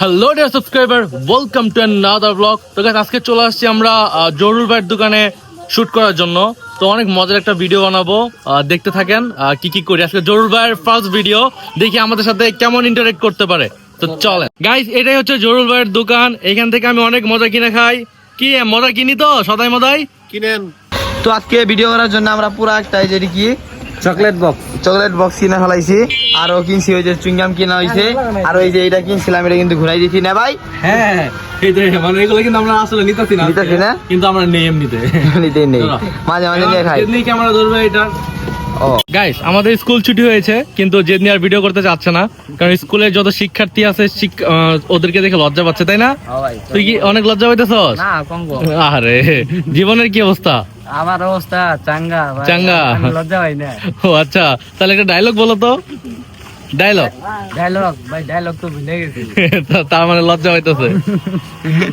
Hello dear subscriber welcome to another blog তো guys, আজকে চলে আসছি আমরা জরুর ভাইয়ের দোকানে শুট করার জন্য। তো অনেক মজার একটা ভিডিও বানাবো। দেখতে থাকেন আহ, কি কি করি। আজকে জরুর ভাইয়ের ফার্স্ট ভিডিও দেখি আমাদের সাথে কেমন ইন্টারেক্ট করতে পারে। তো চলেন। গাইস এটাই হচ্ছে জরুর ভাইয়ের দোকান। এখান থেকে আমি অনেক মজা কিনে খাই। কি মজা কিনি তো? সদাই মদাই? কিনেন। তো আজকে ভিডিও করার জন্য আমরা পুরো একটা এই যে এটা কি? Chocolate box. চকলেট বক্স কিনে ফেলাইছি। আরও কিনছি ওই যে চুইংগাম কিনা হয়েছে আর ওই যে এটা কিনছিলাম এটা কিন্তু ঘুরাই দিছি। না ভাই? হ্যাঁ মানে এগুলো কিন্তু আমরা আসলে নিতেছি না নিতেছি না? কিন্তু আমরা নেই এমনিতে। নিতেই নেই। মাঝে মাঝে নিয়ে খাই। ক্যামেরা ধরবে এটা। গাইস আমাদের স্কুল ছুটি হয়েছে কিন্তু জেদনি আর ভিডিও করতে চাচ্ছে না। কারণ স্কুলে যত শিক্ষার্থী আছে ওদেরকে দেখে লজ্জা পাচ্ছে তাই না? তুই কি অনেক লজ্জা কঙ্গ আরে জীবনের কি অবস্থা? আমার অবস্থা চাঙ্গা চাঙ্গা। লজ্জা হয় না। ও আচ্ছা তাহলে একটা ডায়লগ বলো তো। ডায়লগ ডায়লগ ভাই ডায়লগ তো ভুলে গেছি। তার মানে লজ্জা হইতেছে।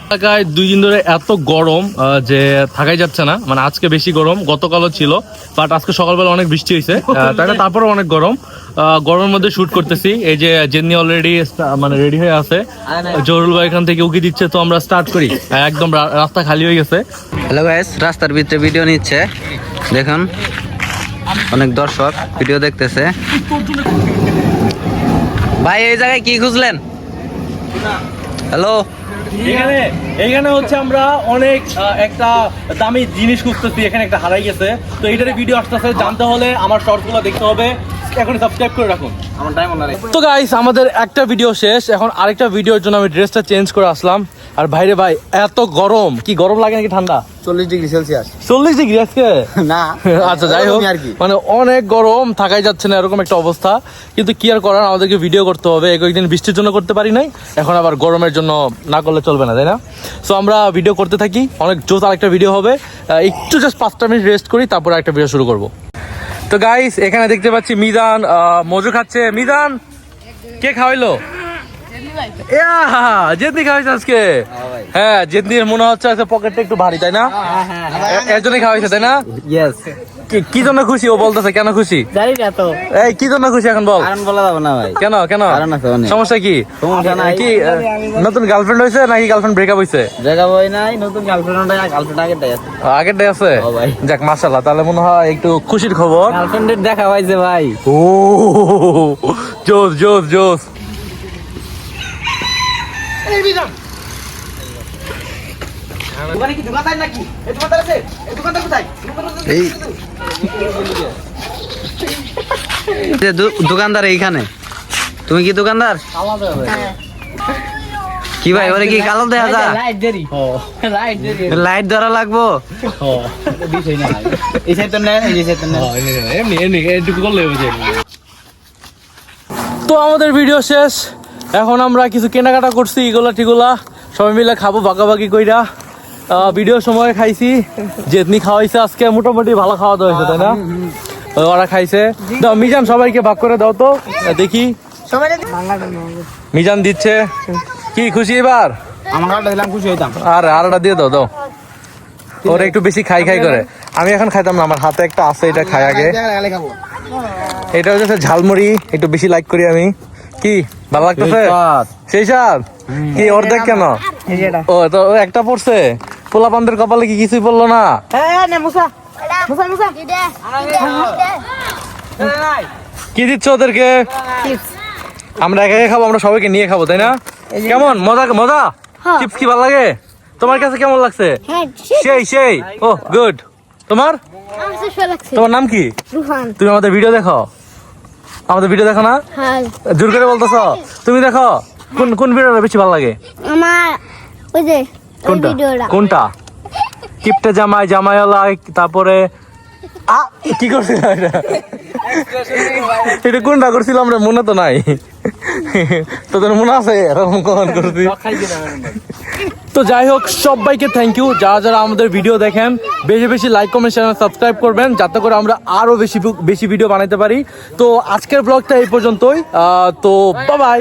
এলাকায় দুই দিন ধরে এত গরম আহ, যে থাকাই যাচ্ছে না। মানে আজকে বেশি গরম গতকালও ছিল বাট আজকে সকালবেলা অনেক বৃষ্টি হয়েছে তাই না তারপরে অনেক গরম। আহ, গরমের মধ্যে শুট করতেছি। এই যে জেন্নি অলরেডি মানে রেডি হয়ে আছে। জরুল ভাই এখান থেকে উকি দিচ্ছে তো আমরা স্টার্ট করি। একদম রা- রাস্তা খালি হয়ে গেছে। হ্যালো গাইস রাস্তার ভিতরে ভিডিও নিচ্ছে। দেখুন অনেক দর্শক ভিডিও দেখতেছে। ভাই, এই জায়গায় কি খুঁজলেন? হ্যালো এখানে এখানে হচ্ছে আমরা অনেক একটা দামি জিনিস খুঁজতেছি, এখানে একটা হারাই গেছে। তো এটার ভিডিও আসতেছে, জানতে হলে আমার শর্টগুলো দেখতে হবে। এখন সাবস্ক্রাইব করে রাখুন। আমার টাইম মনে তো গাইস আমাদের একটা ভিডিও শেষ। এখন আরেকটা ভিডিওর জন্য আমি ড্রেসটা চেঞ্জ করে আসলাম। আর ভাইরে ভাই এত গরম। কি গরম লাগে নাকি ঠান্ডা? চল্লিশ ডিগ্রি সেলসিয়াস। চল্লিশ ডিগ্রি আজকে? না আচ্ছা যাই হোক। মানে অনেক গরম থাকাই যাচ্ছে না এরকম একটা অবস্থা। কিন্তু কি আর করার আমাদেরকে ভিডিও করতে হবে। এক কয়েকদিন বৃষ্টির জন্য করতে পারি নাই। এখন আবার গরমের জন্য না করলে চলবে না তাই না? সো আমরা ভিডিও করতে থাকি। অনেক জোস আরেকটা ভিডিও হবে। একটু জাস্ট পাঁচটা মিনিট রেস্ট করি তারপরে একটা ভিডিও শুরু করব। তো গাইস এখানে দেখতে পাচ্ছি মিদান আহ, মজু খাচ্ছে। মিদান কে খাওয়াইলো? জেদনি খাওয়াইছে আজকে। হ্যাঁ জেদনির মনে হচ্ছে আজকে পকেটটা একটু ভারী তাই না? এ- এর জন্যই খাওয়াইছে তাই না? ইয়েস কি- জন্য খুশি? ও বলতেছে কেন খুশি? জানি না তো। এই কি জন্য খুশি এখন বল? কারণ বলা যাবে না ভাই। কেন কেন? কারণ আছে অনেক। সমস্যা কি? সমস্যা নাই। কি নতুন গার্লফ্রেন্ড হয়েছে নাকি গার্লফ্রেন্ড ব্রেকআপ হয়েছে? জায়গা বই নাই নতুন গার্লফ্রেন্ড গার্লফ্রেন্ড আগের টাই আছে। আগের ডে আছে? ও ভাই। যাক মাশাল্লাহ তাহলে মনে হয় একটু খুশির খবর। গার্লফ্রেন্ডের দেখা পাইছে ভাই। ও জোস জোস জোস। এই দোকানদার এইখানে তুমি কি দোকানদার কি ভাই ওরে কি কালো দেখা যা লাইট দেরি লাইট দেরি লাইট ধরা লাগবো এই সাইড তো নেই এই সাইড তো নেই এমনি এমনি এটুকু করলে তো আমাদের ভিডিও শেষ। এখন আমরা কিছু কেনাকাটা করছি এগুলা টিগুলা। সবাই মিলে খাব বাগাবাগি কইরা। ভিডিও সময় খাইছি। যেতনি খাওয়াইছে আজকে মোটামুটি ভালো খাওয়া দাওয়া হয়েছে তাই না? ওরা খাইছে। দাও মিজান সবাইকে ভাগ করে দাও তো। দেখি। মিজান দিচ্ছে। কি খুশি এবার? আর আরটা দিয়ে দাও দাও। ওরা একটু বেশি খাই খাই করে। আমি এখন খাইতাম না আমার হাতে একটা আছে এটা খাই আগে। এটা হচ্ছে ঝালমুড়ি একটু বেশি লাইক করি আমি। কি ভালো লাগতেছে? সেই স্বাদ। কি অর্ধেক কেন? ও তো একটা পড়ছে? পোলা পান্দের কপালে কি কিছুই পড়ল না? কি দিচ্ছ ওদেরকে? আমরা একা একা খাব আমরা সবাইকে নিয়ে খাব তাই না? কেমন? মজা মজা? চিপস কি ভালো লাগে? তোমার কাছে কেমন লাগছে? হ্যাঁ সেই সেই। ও গুড তোমার? তোমার নাম কি? তুমি আমাদের ভিডিও দেখো? আমাদের ভিডিও দেখো না? হ্যাঁ। জোর করে বলতেছ? তুমি দেখো? কোন কোন ভিডিওটা বেশি ভালো লাগে? আমার ওই যে কোনটা? কোনটা? কিপটে জামাই জামাইওয়ালা তারপরে আ কি করছিলাম এটা? এটা কোনটা করছিলাম রে মনে তো নাই। তোদের মনে আছে? এরকম কখন করছি তো যাই হোক সবাইকে থ্যাংক ইউ যারা যারা আমাদের ভিডিও দেখেন বেশি বেশি লাইক কমেন্ট চ্যানেল সাবস্ক্রাইব করবেন যাতে করে আমরা আরও বেশি বেশি ভিডিও বানাতে পারি। তো আজকের ব্লগটা এই পর্যন্তই। তো বাই